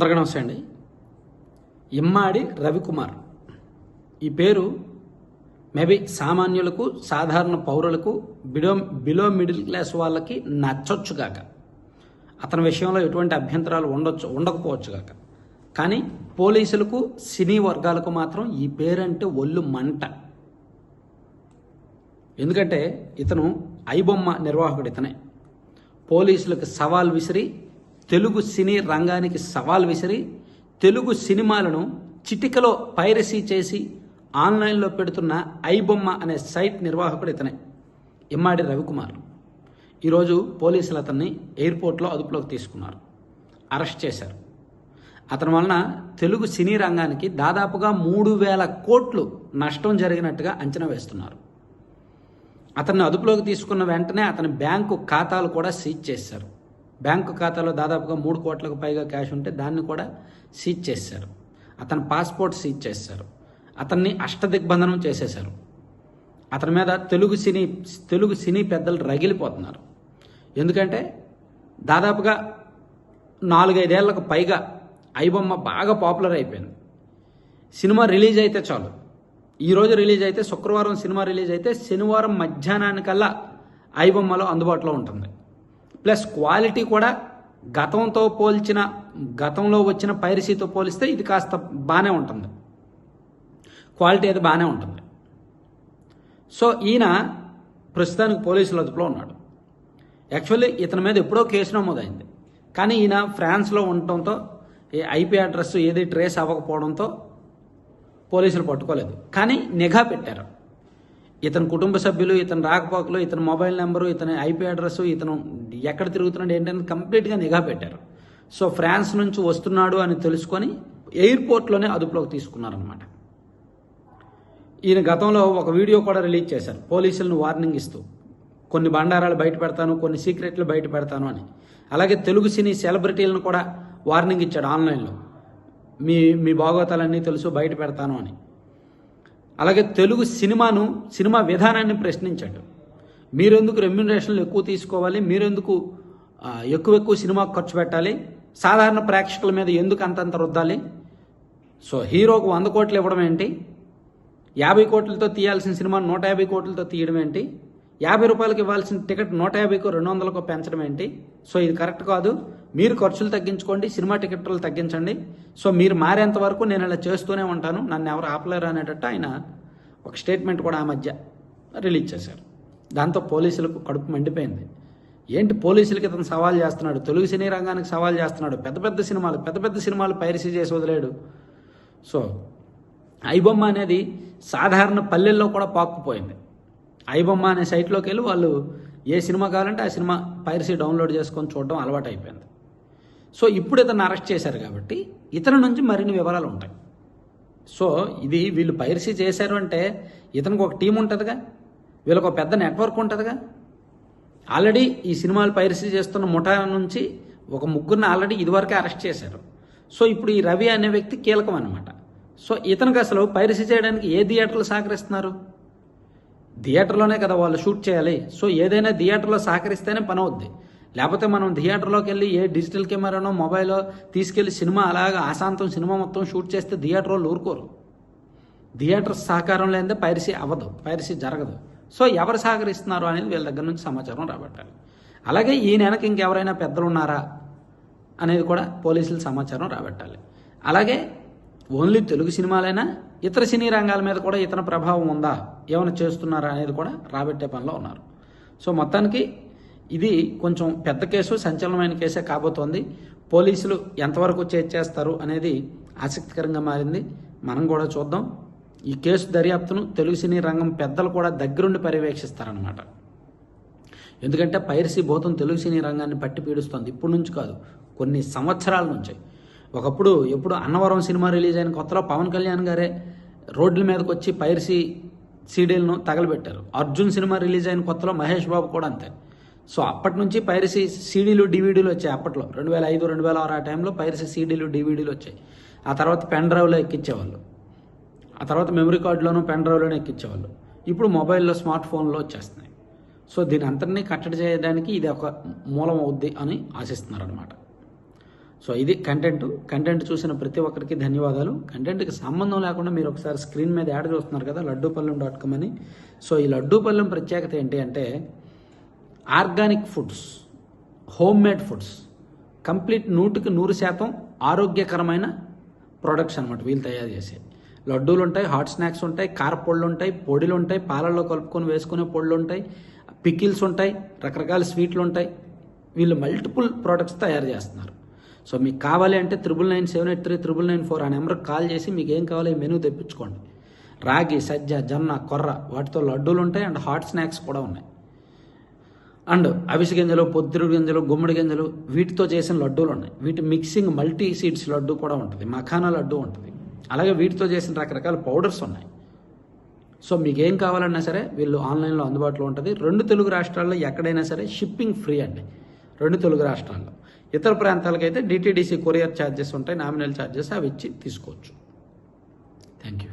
అందరికీ నమస్తే అండి ఇమ్మాడి రవికుమార్. ఈ పేరు మేబీ సామాన్యులకు సాధారణ పౌరులకు బిలో బిలో మిడిల్ క్లాస్ వాళ్ళకి నచ్చొచ్చు కాక అతని విషయంలో ఎటువంటి అభ్యంతరాలు ఉండొచ్చు ఉండకపోవచ్చు కాక కానీ పోలీసులకు సినీ వర్గాలకు మాత్రం ఈ పేరంటే ఒళ్ళు మంట. ఎందుకంటే ఇతను ఐబొమ్మ నిర్వాహకుడు ఇతనే. పోలీసులకు సవాల్ విసిరి తెలుగు సినీ రంగానికి సవాల్ విసిరి తెలుగు సినిమాలను చిటికలో పైరసీ చేసి ఆన్లైన్లో పెడుతున్న ఐబొమ్మ అనే సైట్ నిర్వాహకుడు ఇతనే ఇమ్మాడి రవికుమార్. ఈరోజు పోలీసులు అతన్ని ఎయిర్పోర్ట్లో అదుపులోకి తీసుకున్నారు. అరెస్ట్ చేశారు. అతని వలన తెలుగు సినీ రంగానికి దాదాపుగా మూడు వేల కోట్లు నష్టం జరిగినట్టుగా అంచనా వేస్తున్నారు. అతన్ని అదుపులోకి తీసుకున్న వెంటనే అతని బ్యాంకు ఖాతాలు కూడా సీజ్ చేశారు. బ్యాంకు ఖాతాలో దాదాపుగా మూడు కోట్లకు పైగా క్యాష్ ఉంటే దాన్ని కూడా సీజ్ చేశారు. అతని పాస్పోర్ట్ సీజ్ చేశారు. అతన్ని అష్టదిగ్బంధనం చేసేశారు. అతని మీద తెలుగు సినీ తెలుగు సినీ పెద్దలు రగిలిపోతున్నారు. ఎందుకంటే దాదాపుగా నాలుగైదేళ్ళకు పైగా ఐబొమ్మ బాగా పాపులర్ అయిపోయింది. సినిమా రిలీజ్ అయితే చాలు. ఈరోజు రిలీజ్ అయితే శుక్రవారం సినిమా రిలీజ్ అయితే శనివారం మధ్యాహ్నానికల్లా ఐబొమ్మలో అందుబాటులో ఉంటుంది. ప్లస్ క్వాలిటీ కూడా గతంతో పోల్చిన గతంలో వచ్చిన పైరసీతో పోలిస్తే ఇది కాస్త బాగానే ఉంటుంది. క్వాలిటీ అది బాగానే ఉంటుంది. సో ఈయన ప్రస్తుతానికి పోలీసుల అదుపులో ఉన్నాడు. యాక్చువల్లీ ఇతని మీద ఎప్పుడో కేసు నమోదైంది. కానీ ఈయన ఫ్రాన్స్లో ఉండటంతో ఈ ఐపీ అడ్రస్ ఏది ట్రేస్ అవ్వకపోవడంతో పోలీసులు పట్టుకోలేదు. కానీ నిఘా పెట్టారు. ఇతని కుటుంబ సభ్యులు ఇతని రాకపోకలు ఇతని మొబైల్ నెంబరు ఇతని ఐపీ అడ్రస్ ఇతను ఎక్కడ తిరుగుతున్నాడు ఏంటని కంప్లీట్గా నిఘా పెట్టారు. సో ఫ్రాన్స్ నుంచి వస్తున్నాడు అని తెలుసుకొని ఎయిర్పోర్ట్లోనే అదుపులోకి తీసుకున్నారనమాట ఈయన గతంలో ఒక వీడియో కూడా రిలీజ్ చేశారు. పోలీసులను వార్నింగ్ ఇస్తూ కొన్ని బండారాలు బయట పెడతాను కొన్ని సీక్రెట్లు బయట పెడతాను అని. అలాగే తెలుగు సినీ సెలబ్రిటీలను కూడా వార్నింగ్ ఇచ్చాడు ఆన్లైన్లో. మీ మీ భాగోతాలన్నీ తెలుసు బయట పెడతాను అని. అలాగే తెలుగు సినిమాను సినిమా విధానాన్ని ప్రశ్నించండి. మీరెందుకు రెమ్యునరేషన్లు ఎక్కువ తీసుకోవాలి? మీరెందుకు ఎక్కువ ఎక్కువ సినిమా ఖర్చు పెట్టాలి? సాధారణ ప్రేక్షకుల మీద ఎందుకు అంతంత రుద్దాలి? సో హీరోకు వంద కోట్లు ఇవ్వడం ఏంటి? యాభై కోట్లతో తీయాల్సిన సినిమా నూట యాభై కోట్లతో తీయడం ఏంటి? యాభై రూపాయలకి ఇవ్వాల్సిన టికెట్ నూట యాభైకో రెండు వందలకో పెంచడం ఏంటి? సో ఇది కరెక్ట్ కాదు. మీరు ఖర్చులు తగ్గించుకోండి సినిమా టికెట్లు తగ్గించండి. సో మీరు మారేంత వరకు నేను ఇలా చేస్తూనే ఉంటాను. నన్ను ఎవరు ఆపలేరు అనేటట్టు ఆయన ఒక స్టేట్మెంట్ కూడా ఆ మధ్య రిలీజ్ చేశారు. దాంతో పోలీసులకు కడుపు మండిపోయింది. ఏంటి పోలీసులకి ఇతను సవాల్ చేస్తున్నాడు? తెలుగు సినీ రంగానికి సవాల్ చేస్తున్నాడు. పెద్ద పెద్ద సినిమాలు పెద్ద పెద్ద సినిమాలు పైరసీ చేసి వదిలేడు. సో ఐబొమ్మ అనేది సాధారణ పల్లెల్లో కూడా పాక్కుపోయింది ఐబొమ్మ అనే సైట్లోకి వెళ్ళి వాళ్ళు ఏ సినిమా కావాలంటే ఆ సినిమా పైరసీ డౌన్లోడ్ చేసుకొని చూడడం అలవాటు అయిపోయింది సో ఇప్పుడు ఇతను అరెస్ట్ చేశారు కాబట్టి ఇతని నుంచి మరిన్ని వివరాలు ఉంటాయి. సో ఇది వీళ్ళు పైరసీ చేశారు అంటే ఇతనికి ఒక టీం ఉంటుందిగా వీళ్ళకి ఒక పెద్ద నెట్వర్క్ ఉంటుందిగా. ఆల్రెడీ ఈ సినిమాలు పైరసీ చేస్తున్న ముఠా నుంచి ఒక ముగ్గురిని ఆల్రెడీ ఇదివరకే అరెస్ట్ చేశారు. సో ఇప్పుడు ఈ రవి అనే వ్యక్తి కీలకం అనమాట సో ఇతనికి అసలు పైరసీ చేయడానికి ఏ థియేటర్లు సహకరిస్తున్నారు? థియేటర్లోనే కదా వాళ్ళు షూట్ చేయాలి. సో ఏదైనా థియేటర్లో సహకరిస్తేనే పని అవుద్ది. లేకపోతే మనం థియేటర్లోకి వెళ్ళి ఏ డిజిటల్ కెమెరానో మొబైల్లో తీసుకెళ్ళి సినిమా అలాగా ఆశాంతం సినిమా మొత్తం షూట్ చేస్తే థియేటర్ వాళ్ళు ఊరుకోరు. థియేటర్ సహకారం లేనిదే పైరసీ అవ్వదు పైరసీ జరగదు. సో ఎవరు సహకరిస్తున్నారు అనేది వీళ్ళ దగ్గర నుంచి సమాచారం రాబట్టాలి. అలాగే ఈ వెనక ఇంకెవరైనా పెద్దలు ఉన్నారా అనేది కూడా పోలీసులు సమాచారం రాబట్టాలి. అలాగే ఓన్లీ తెలుగు సినిమాలైనా ఇతర సినీ రంగాల మీద కూడా ఇతర ప్రభావం ఉందా? ఏమైనా చేస్తున్నారా అనేది కూడా రాబట్టే పనిలో ఉన్నారు. సో మొత్తానికి ఇది కొంచెం పెద్ద కేసు సంచలనమైన కేసే కాబోతోంది. పోలీసులు ఎంతవరకు చేర్చేస్తారు అనేది ఆసక్తికరంగా మారింది. మనం కూడా చూద్దాం. ఈ కేసు దర్యాప్తును తెలుగు సినీ రంగం పెద్దలు కూడా దగ్గరుండి పర్యవేక్షిస్తారనమాట ఎందుకంటే పైరసీ భూతం తెలుగు సినీ రంగాన్ని పట్టి పీడుస్తోంది. ఇప్పటి నుంచి కాదు కొన్ని సంవత్సరాల నుంచి. ఒకప్పుడు ఎప్పుడు అన్నవరం సినిమా రిలీజ్ అయిన కొత్తలో పవన్ కళ్యాణ్ గారే రోడ్ల మీదకి వచ్చి పైరసీ సీడీలను తగలబెట్టారు. అర్జున్ సినిమా రిలీజ్ అయిన కొత్తలో మహేష్ బాబు కూడా అంతే. సో అప్పటి నుంచి పైరసీ సీడీలు డివిడీలు వచ్చాయి అప్పట్లో. రెండు వేల ఐదు రెండు వేల ఆరు ఆ టైంలో పైరసీ సీడీలు డివిడీలు వచ్చాయి. ఆ తర్వాత పెన్ డ్రైవ్లో ఎక్కించేవాళ్ళు ఆ తర్వాత మెమరీ కార్డులోనూ పెన్ డ్రైవ్లోనూ ఎక్కించేవాళ్ళు ఇప్పుడు మొబైల్లో స్మార్ట్ ఫోన్లో వచ్చేస్తున్నాయి. సో దీని అంతటినీ కట్టడి చేయడానికి ఇది ఒక మూలం అవుద్ది అని ఆశిస్తున్నారు అనమాట సో ఇది కంటెంట్. కంటెంట్ చూసిన ప్రతి ఒక్కరికి ధన్యవాదాలు. కంటెంట్కి సంబంధం లేకుండా మీరు ఒకసారి స్క్రీన్ మీద యాడ్ చూస్తున్నారు కదా లడ్డూపల్లెం డాట్ కామ్ అని. సో ఈ లడ్డూపల్లెం ప్రత్యేకత ఏంటి అంటే organic foods home made foods complete నూటికి నూరు శాతం ఆరోగ్యకరమైన ప్రొడక్ట్స్ అనమాట వీళ్ళు తయారు చేసే. లడ్డూలు ఉంటాయి హాట్ స్నాక్స్ ఉంటాయి కారపొళ్ళు ఉంటాయి పొడిలు ఉంటాయి పాలల్లో కలుపుకొని వేసుకునే పొళ్ళు ఉంటాయి పికిల్స్ ఉంటాయి రకరకాల స్వీట్లు ఉంటాయి. వీళ్ళు మల్టిపుల్ ప్రోడక్ట్స్ తయారు చేస్తున్నారు. సో మీకు కావాలి అంటే triple nine seven eight three triple nine four ఆ నెంబర్కి కాల్ చేసి మీకు ఏం కావాలి మెనూ తెప్పించుకోండి. రాగి సజ్జ జొన్న కొర్ర వాటితో లడ్డూలు ఉంటాయి అండ్ హాట్ స్నాక్స్ కూడా ఉన్నాయి. అండ్ అవిసె గింజలు పొద్దురు గింజలు గుమ్మడి గింజలు వీటితో చేసిన లడ్డూలు ఉన్నాయి. వీటి మిక్సింగ్ మల్టీ సీడ్స్ లడ్డు కూడా ఉంటుంది. మఖానా లడ్డు ఉంటుంది. అలాగే వీటితో చేసిన రకరకాల పౌడర్స్ ఉన్నాయి. సో మీకు ఏం కావాలన్నా సరే వీళ్ళు ఆన్లైన్లో అందుబాటులో ఉంటుంది. రెండు తెలుగు రాష్ట్రాల్లో ఎక్కడైనా సరే షిప్పింగ్ ఫ్రీ అండి. రెండు తెలుగు రాష్ట్రాల్లో. ఇతర ప్రాంతాలకైతే డిటీడీసీ కొరియర్ ఛార్జెస్ ఉంటాయి. నామినల్ ఛార్జెస్ అవి ఇచ్చి తీసుకోవచ్చు. Thank you